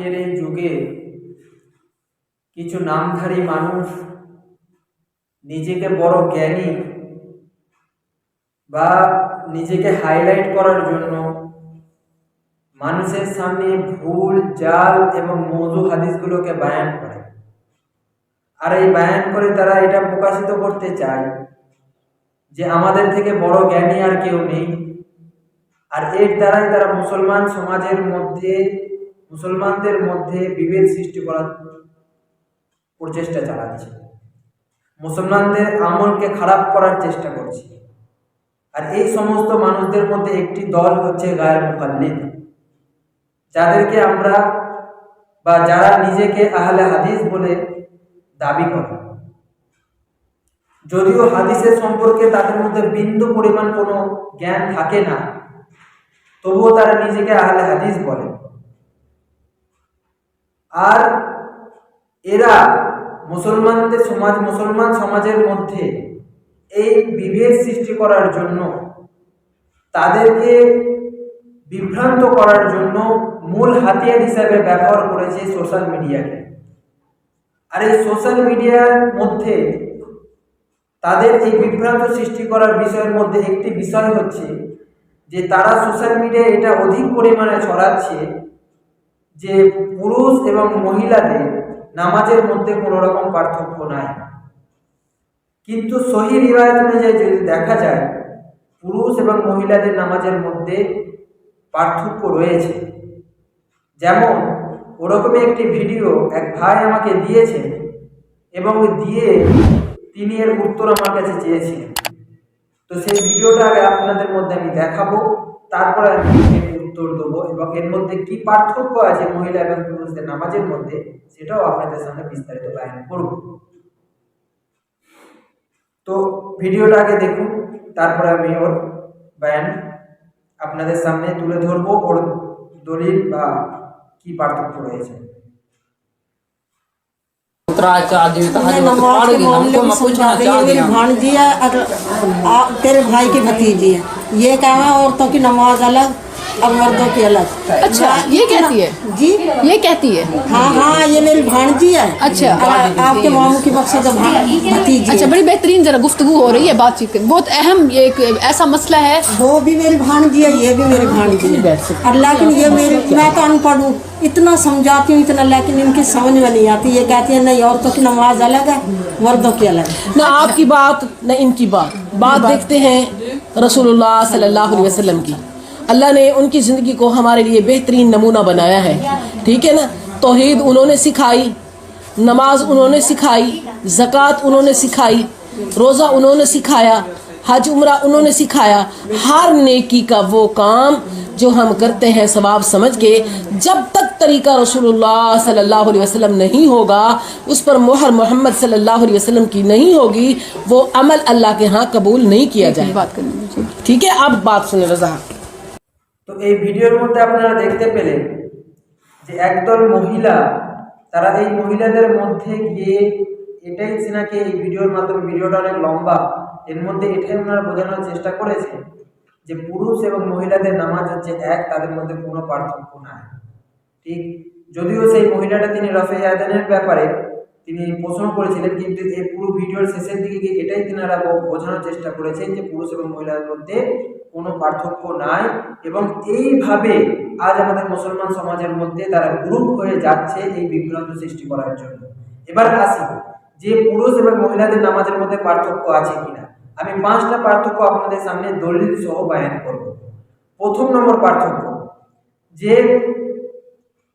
আজকের এই যুগে কিছু নামধারী মানুষ নিজেকে বড় জ্ঞানী বা নিজেকে হাইলাইট করার জন্য মানুষের সামনে ভুল, জাল এবং মৌজু হাদিসগুলোকে বায়ান করে। আর এই বায়ান করে তারা এটা প্রকাশিত করতে চায় যে আমাদের থেকে বড় জ্ঞানী আর কেউ নেই। আর এর দ্বারাই তারা মুসলমান সমাজের মধ্যে মুসলমানদের মধ্যে বিভেদ সৃষ্টি করার প্রচেষ্টা চালাচ্ছে। মুসলমানদের আমলকে খারাপ করার চেষ্টা করছে। আর এই সমস্ত মানুষদের মধ্যে একটি দল হচ্ছে গায়ের মুকাল্লিদ। যাদেরকে আমরা বা যারা নিজেকে আহলে হাদিস বলে দাবি করে। যদিও হাদিসের সম্পর্কে তাদের মধ্যে বিন্দু পরিমাণ কোনো জ্ঞান থাকে না, তবুও তারা নিজেকে আহলে হাদিস বলে। আর এরা মুসলমানদের সমাজ, মুসলমান সমাজের মধ্যে এই বিভেদ সৃষ্টি করার জন্য, তাদেরকে বিভ্রান্ত করার জন্য মূল হাতিয়ার হিসাবে ব্যবহার করেছে সোশ্যাল মিডিয়াকে আর এই সোশ্যাল মিডিয়ার মধ্যে তাদের এই বিভ্রান্ত সৃষ্টি করার বিষয়ের মধ্যে একটি বিষয় হচ্ছে যে তারা সোশ্যাল মিডিয়ায় এটা অধিক পরিমাণে ছড়াচ্ছে যে পুরুষ এবং মহিলাদের নামাজের মধ্যে কোনো রকম পার্থক্য নাই। কিন্তু সহি রিবায়ত অনুযায়ী যদি দেখা যায়, পুরুষ এবং মহিলাদের নামাজের মধ্যে পার্থক্য রয়েছে। যেমন, ওরকমই একটি ভিডিও এক ভাই আমাকে দিয়েছেন এবং দিয়ে তিনি এর উত্তর আমার কাছে চেয়েছিলেন। তো সেই ভিডিওটা আগে আপনাদের মধ্যে আমি দেখাবো, তারপরে আমি উত্তর দেব এবং এর মধ্যে কি পার্থক্য আছে মহিলা এবং পুরুষদের নামাজের মধ্যে সেটাও আপনাদের সামনে বিস্তারিত বায়ন করব তো ভিডিওটা আগে দেখুন তারপরে আমি ওর বায়ান আপনাদের সামনে তুলে ধরব ওর দলিল বা কি পার্থক্য রয়েছে بھانجی ہے تیرے بھائی کی بھتیجی ہے یہ کہا عورتوں کی نماز الگ اب مردوں کی الگ۔ اچھا یہ کہتی ہے۔ جی؟ یہ کہتی ہے۔ ہاں ہاں یہ میری بھانجی ہے۔ اچھا۔ آپ کے ماموں کی مقصد اچھا بڑی بہترین ذرا گفتگو ہو رہی ہے بات چیت بہت اہم یہ ایسا مسئلہ ہے۔ وہ بھی میری بھانجی ہے یہ بھی میری بھانجی ہے۔ اور لیکن یہ میری میں تو ان پڑھ ہوں اتنا سمجھاتی ہوں اتنا لیکن ان کی سمجھ میں نہیں آتی۔ یہ کہتی ہے نہیں عورتوں کی نماز الگ ہے مردوں کی الگ ہے۔ نہ آپ کی بات نہ ان کی بات بات دیکھتے ہیں رسول اللہ صلی اللہ علیہ وسلم کی۔ اللہ نے ان کی زندگی کو ہمارے لیے بہترین نمونہ بنایا ہے۔ ٹھیک ہے نا؟ توحید انہوں نے سکھائی نماز انہوں نے سکھائی زکوٰۃ انہوں نے سکھائی روزہ انہوں نے سکھایا حج عمرہ انہوں نے سکھایا۔ ہر نیکی کا وہ کام جو ہم کرتے ہیں ثواب سمجھ کے جب تک طریقہ رسول اللہ صلی اللہ علیہ وسلم نہیں ہوگا اس پر مہر محمد صلی اللہ علیہ وسلم کی نہیں ہوگی وہ عمل اللہ کے ہاں قبول نہیں کیا جائے۔ ٹھیک ہے؟ اب بات سنیں رضا۔ তো এই ভিডিওর মধ্যে আপনারা দেখতে পেলেন যে একদল মহিলা, তারা এই মহিলাদের মধ্যে গিয়ে এটাই সিনাকে এই ভিডিওর মাধ্যমে, ভিডিওটা অনেক লম্বা, এর মধ্যে এটাই ওনারা বোঝানোর চেষ্টা করেছে যে পুরুষ এবং মহিলাদের নামাজ হচ্ছে এক, তাদের মধ্যে কোনো পার্থক্য নাই। ঠিক? যদিও সেই মহিলাটা তিনি রফে আদানের ব্যাপারে তিনি প্রশ্ন করেছিলেন, কিন্তু এই পুরো ভিডিওর শেষের দিকে গিয়ে এটাই তিনারা বোঝানোর চেষ্টা করেছেন যে পুরুষ এবং মহিলার মধ্যে কোনো পার্থক্য নাই এবং এইভাবে আজ আমাদের মুসলমান সমাজের মধ্যে তারা গ্রুপ হয়ে যাচ্ছে এই বিভ্রান্ত সৃষ্টি করার জন্য। এবার আসি, যে পুরুষ এবং মহিলাদের নামাজের মধ্যে পার্থক্য আছে কিনা? আমি পাঁচটা পার্থক্য আপনাদের সামনে দলিল সহ বায়ান করব। প্রথম নম্বর পার্থক্য, যে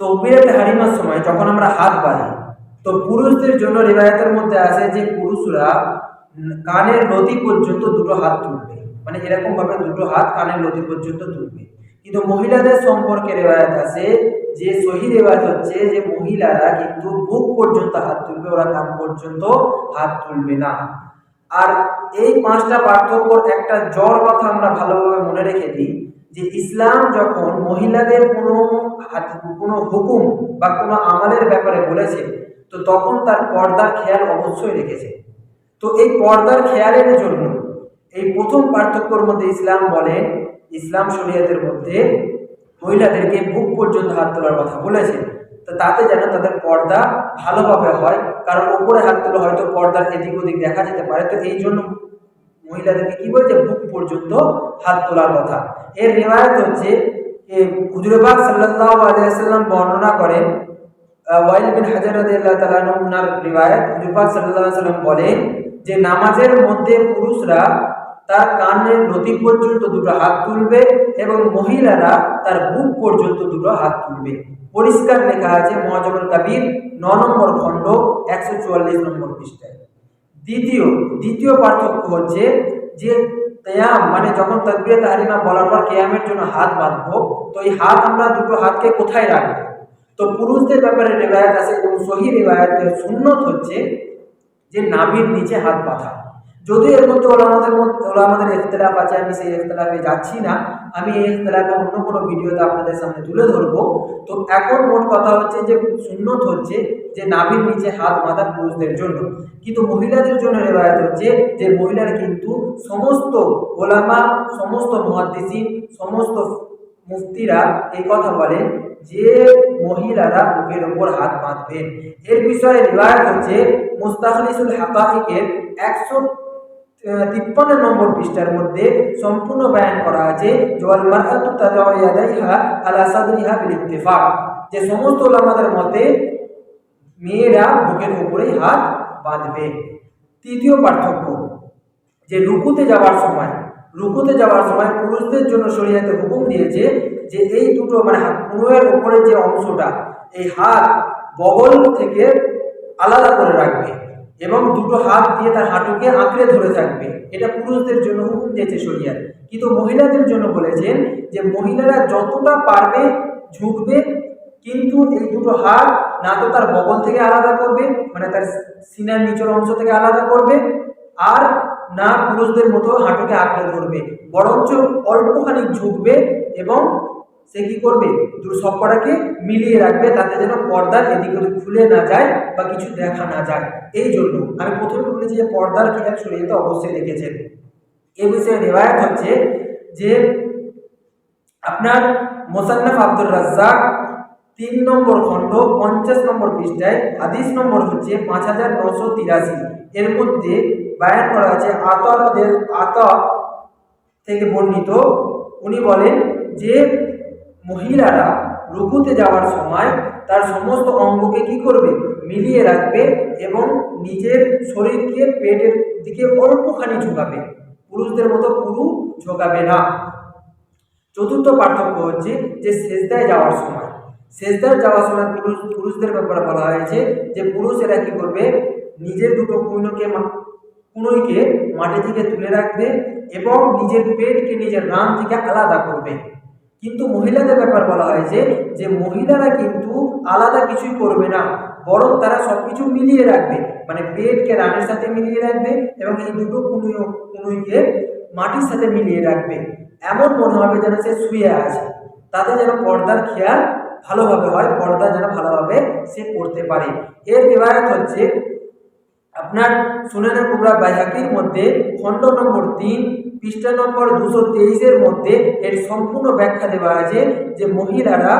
তকবিরাত হারিমার সময় যখন আমরা হাত বাড়ি তো পুরুষদের জন্য রিবায়তের মধ্যে আছে যে পুরুষরা কানের নদী পর্যন্ত দুটো হাত তুলবে। মানে এরকম ভাবে দুটো হাত কানের নদী পর্যন্ত তুলবে। কিন্তু মহিলাদের সম্পর্কে রেবায়াত আছে যে সহি রেবায়াত হচ্ছে যে মহিলারা কিন্তু বুক পর্যন্ত হাত তুলবে, ওরা কান পর্যন্ত হাত তুলবে না। আর এই পাঁচটা পার্থক্য একটা জ্বর কথা আমরা ভালোভাবে মনে রেখে দিই যে ইসলাম যখন মহিলাদের কোনো হাত- কোনো হুকুম বা কোনো আমালের ব্যাপারে বলেছে তো তখন তার পর্দার খেয়াল অবশ্যই রেখেছে। তো এই পর্দার খেয়ালের জন্য এই প্রথম পার্থক্যর মধ্যে ইসলাম বলেন, ইসলাম শরীয়তের মধ্যে মহিলাদেরকে বুক পর্যন্ত হাত তোলার কথা বলেছে। তো তাতে যেন তাদের পর্দা ভালোভাবে হয়, কারণ ওপরে হাত তোলা হয়তো পর্দার এদিক ওদিক দেখা যেতে পারে। তো এই জন্য মহিলাদেরকে কি বলেছে? বুক পর্যন্ত হাত তোলার কথা। এর রেওয়ায়ত হচ্ছে হুজুরবাগ সাল্লাল্লাহু আলাইহি ওয়াসাল্লাম বর্ণনা করেন ওয়াইল বিন হাজার রাদিয়াল্লাহু তাআলা উনার রিওয়ায়াত হুজুরবাগ সাল্লাল্লাহু আলাইহি ওয়াসাল্লাম বলেন যে, নামাজের মধ্যে পুরুষরা তার কানের নদী পর্যন্ত দুটো হাত তুলবে এবং মহিলারা তার বুক পর্যন্ত দুটো হাত তুলবে। পরিষ্কার লেখা আছে মহাজমুল কাবির, ন নম্বর খণ্ড, একশো চুয়াল্লিশ নম্বর পৃষ্ঠায়। দ্বিতীয় দ্বিতীয় পার্থক্য হচ্ছে যে, কেয়াম মানে যখন তকবিরে তাহারিমা বলার পর কেয়ামের জন্য হাত বাঁধবো, তো এই হাত আমরা দুটো হাতকে কোথায় রাখব? তো পুরুষদের ব্যাপারে রেবায়াত আছে এবং সহি রেবায়াতের সুন্নত হচ্ছে যে নাভির নিচে হাত বাঁধা। যদিও এর মধ্যে ওলামাদের মধ্যে ওলামাদের ইখতলাফ আছে, আমি সেই ইখতলাফে যাচ্ছি না। আমি এই ইখতলাফে অন্য কোনো ভিডিওতে আপনাদের সামনে তুলে ধরবো। তো এখন মোট কথা হচ্ছে যে সুন্নত হচ্ছে যে নাভির নিচে হাত বাঁধা পুরুষদের জন্য। কিন্তু মহিলাদের জন্য রেবায়ত হচ্ছে যে মহিলারা কিন্তু সমস্ত ওলামা, সমস্ত মহাদ্দিসিন, সমস্ত মুফতিরা এই কথা বলেন যে মহিলারা বুকের ওপর হাত বাঁধবেন। এর বিষয়ে রিবায়ত হচ্ছে মুস্তাখলিসুল হাকাইকের একশো তিপ্পান্ন নম্বর পৃষ্ঠার মধ্যে সম্পূর্ণ বয়ান করা আছে জওয়াল মারহাতু তাদাউ ইয়াদাইহা আলা যে সমস্ত ওলামাদের মতে মেয়েরা বুকের উপরেই হাত বাঁধবে। তৃতীয় পার্থক্য, যে রুকুতে যাওয়ার সময় রুকুতে যাওয়ার সময় পুরুষদের জন্য শরীয়তে হুকুম দিয়েছে যে এই দুটো মানে কুনুয়ের উপরে যে অংশটা, এই হাত বগল থেকে আলাদা করে রাখবে এবং দুটো হাত দিয়ে তার হাঁটুকে আঁকড়ে ধরে থাকবে। এটা পুরুষদের জন্য হুকুম দিয়েছে শরিয়ার কিন্তু মহিলাদের জন্য বলেছেন যে মহিলারা যতটা পারবে ঝুঁকবে, কিন্তু এই দুটো হাত না তো তার বগল থেকে আলাদা করবে মানে তার সিনার নিচের অংশ থেকে আলাদা করবে। আর না পুরুষদের মতো হাঁটুকে আঁকড়ে ধরবে, বরঞ্চ অল্পখানি ঝুঁকবে এবং সে কি করবে? দুটো সবকটাকে মিলিয়ে রাখবে তাতে যেন পর্দার এদিক ওদিক খুলে না যায় বা কিছু দেখা না যায়। এই জন্য আমি প্রথমে বলেছি যে পর্দার খেয়াল শরীরে অবশ্যই রেখেছেন। এ বিষয়ে রেওয়ায়ত হচ্ছে যে আপনার মোসান্নাফ আব্দুর রাজ্জাক তিন নম্বর খণ্ড পঞ্চাশ নম্বর পৃষ্ঠায় হাদিস নম্বর হচ্ছে পাঁচ হাজার নশো তিরাশি। এর মধ্যে বায়ান করা আছে, আতরদের আত থেকে বর্ণিত। উনি বলেন যে, মহিলারা রুকুতে যাওয়ার সময় তার সমস্ত অঙ্গকে কি করবে? মিলিয়ে রাখবে এবং নিজের শরীরকে পেটের দিকে অল্পখানি ঝোঁকাবে। পুরুষদের মতো পুরু ঝোঁকাবে না। চতুর্থ পার্থক্য হচ্ছে যে, সেজদায় যাওয়ার সময়। সেজদায় যাওয়ার সময় পুরুষ পুরুষদের ব্যাপারে বলা হয়েছে যে, পুরুষেরা কি করবে? নিজের দুটো কুইনকে কুনোইকে মাটি থেকে তুলে রাখবে এবং নিজের পেটকে নিজের রান থেকে আলাদা করবে। কিন্তু মহিলাদের ব্যাপার বলা হয়েছে যে মহিলারা কিন্তু আলাদা কিছুই করবে না, বরং তারা সব কিছু মিলিয়ে রাখবে। মানে পেটকে রানের সাথে মিলিয়ে রাখবে এবং এই দুটো কুনুই কুনুইকে মাটির সাথে মিলিয়ে রাখবে। এমন মনে হবে যেন সে শুয়ে আছে। তাতে যেন পর্দার খেয়াল ভালোভাবে হয়, পর্দা যেন ভালোভাবে সে করতে পারে। এর রেওয়ায়ত হচ্ছে আপনার সুনানা কুবরা বাইহাকির মধ্যে খণ্ড নম্বর তিন, পৃষ্ঠা নম্বর দুশো তেইশের মধ্যে এর সম্পূর্ণ ব্যাখ্যা দেওয়া আছে যে মহিলারা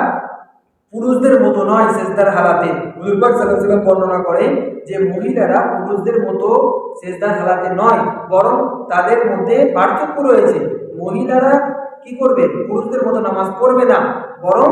পুরুষদের মতো নয় সেজদার হালাতে। হুজুরবাগ সাল্লাম বর্ণনা করেন যে মহিলারা পুরুষদের মতো সেজদার হালাতে নয়, বরং তাদের মধ্যে পার্থক্য রয়েছে। মহিলারা কি করবে? পুরুষদের মতো নামাজ পড়বে না, বরং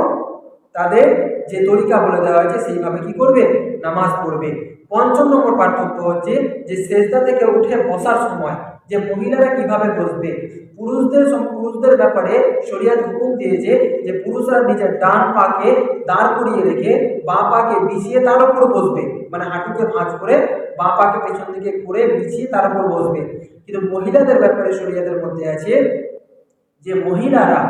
তাদের যে তরিকা বলে দেওয়া হয়েছে সেইভাবে কি করবে? নামাজ পড়বে। পঞ্চম নম্বর পার্থক্য হচ্ছে যে সেজদা থেকে উঠে বসার সময় যে মহিলারা কীভাবে বসবে, পুরুষদের পুরুষদের ব্যাপারে শরিয়াত হুকুম দিয়েছে যে পুরুষরা নিজের ডান পাকে দাঁড় করিয়ে রেখে বা পাকে বিছিয়ে তার উপর বসবে। মানে হাঁটুকে ভাঁজ করে বাঁ পাকে পেছন দিকে করে বিছিয়ে তার উপর বসবে। কিন্তু মহিলাদের ব্যাপারে শরিয়াতের মধ্যে আছে যে মহিলারা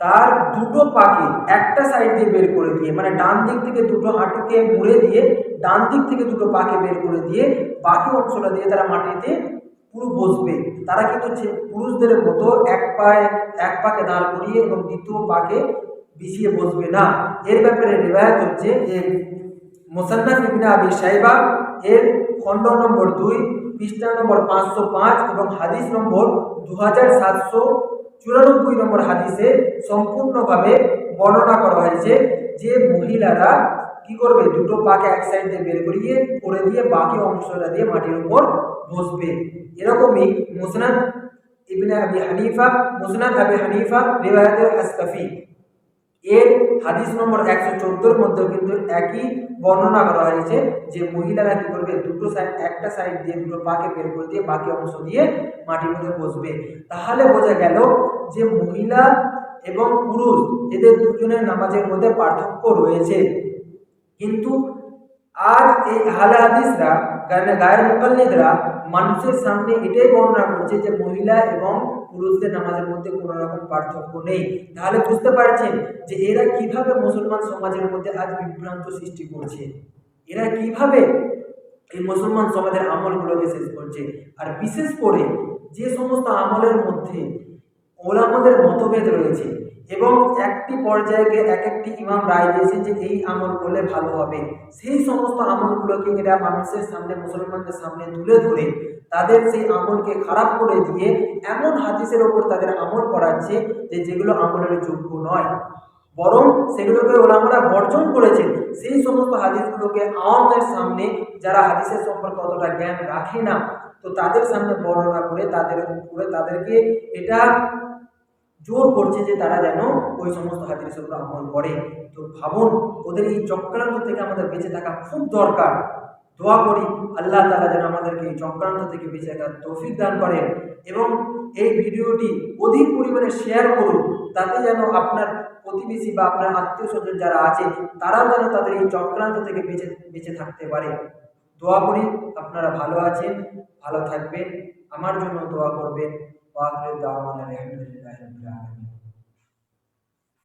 তার দুটো পাকে একটা সাইড দিয়ে বের করে দিয়ে মানে ডান দিক থেকে দুটো হাঁটুকে মুড়ে দিয়ে, ডান দিক থেকে দুটো পাকে বের করে দিয়ে, বাকি অংশটা দিয়ে তারা মাটিতে পুরো বসবে। তারা কিন্তু পুরুষদের মতো এক পায়ে এক পাকে দাঁড় করিয়ে এবং দ্বিতীয় পাকে বিছিয়ে বসবে না। এর ব্যাপারে রেবায়ত হচ্ছে যে মোসান্নাফ ইবনে আবি সাইবা এর খণ্ড নম্বর দুই, পৃষ্ঠা নম্বর পাঁচশো পাঁচ এবং হাদিস নম্বর দু হাজার সাতশো চুরানব্বই নম্বর হাদিসে সম্পূর্ণভাবে বর্ণনা করা হয়েছে যে মহিলারা কি করবে? দুটো পাকে এক সাইড দিয়ে বের করিয়ে করে দিয়ে বাকি অংশটা দিয়ে মাটির উপর বসবে। এরকমই মুসনাদ ইবনে আবি হানিফা, মুসনাদ আবি হানিফা রেবায়াতের হাসকাফি এর হাদিস নম্বর একশো চোদ্দোর মধ্যেও কিন্তু একই বর্ণনা করা হয়েছে যে মহিলারা কি করবে? দুটো সাইড একটা সাইড দিয়ে দুটো পাকে বের করে দিয়ে বাকি অংশ দিয়ে মাটির মধ্যে বসবে। তাহলে বোঝা গেল যে মহিলা এবং পুরুষ, এদের দুজনের নামাজের মধ্যে পার্থক্য রয়েছে। কিন্তু আর এই আহলে হাদিসরা গায়ের মোকাল্লিদরা মানুষের সামনে এটাই বর্ণনা করছে যে মহিলা এবং পুরুষদের নামাজের মধ্যে কোনো রকম পার্থক্য নেই। তাহলে বুঝতে পারছেন যে এরা কীভাবে মুসলমান সমাজের মধ্যে আজ বিভ্রান্ত সৃষ্টি করছে? এরা কীভাবে এই মুসলমান সমাজের আমলগুলোকে শেষ করছে? আর বিশেষ করে যে সমস্ত আমলের মধ্যে ওলামাদের মতভেদ রয়েছে এবং একটি পর্যায়ে এক একটি ইমাম রায় দিয়েছে যে এই আমল করলে ভালো হবে। সেই সমস্ত আমলগুলোকে এরা মানুষের সামনে, মুসলমানদের সামনে তুলে ধরে তাদের সেই আমলকে খারাপ করে দিয়ে এমন হাদিসের ওপর তাদের আমল করাচ্ছে যে যেগুলো আমলের যোগ্য নয়। বরং সেগুলোকে ওলামারা বর্জন করেছেন। সেই সমস্ত হাদিসগুলোকে আওয়ামের সামনে যারা হাদিসের সম্পর্কে অতটা জ্ঞান রাখে না, তো তাদের সামনে বর্ণনা করে তাদের উপরে তাদেরকে এটা জোর করছে যে তারা যেন ওই সমস্ত হাদিসের উপর আমল করে। তো ভাবুন, ওদের এই চক্রান্ত থেকে আমাদের বেঁচে থাকা খুব দরকার। দোয়া করি আল্লাহ তালা যেন আমাদেরকে এই চক্রান্ত থেকে বেঁচে থাকার তৌফিক দান করেন এবং এই ভিডিওটি অধিক পরিমাণে শেয়ার করুন। তাতে যেন আপনার প্রতিবেশী বা আপনার আত্মীয় স্বজন যারা আছে, তারাও যেন তাদের এই চক্রান্ত থেকে বেঁচে বেঁচে থাকতে পারে। দোয়া করি আপনারা ভালো আছেন, ভালো থাকবেন, আমার জন্য দোয়া করবেন। வாக்கு தாமன வேண்டும்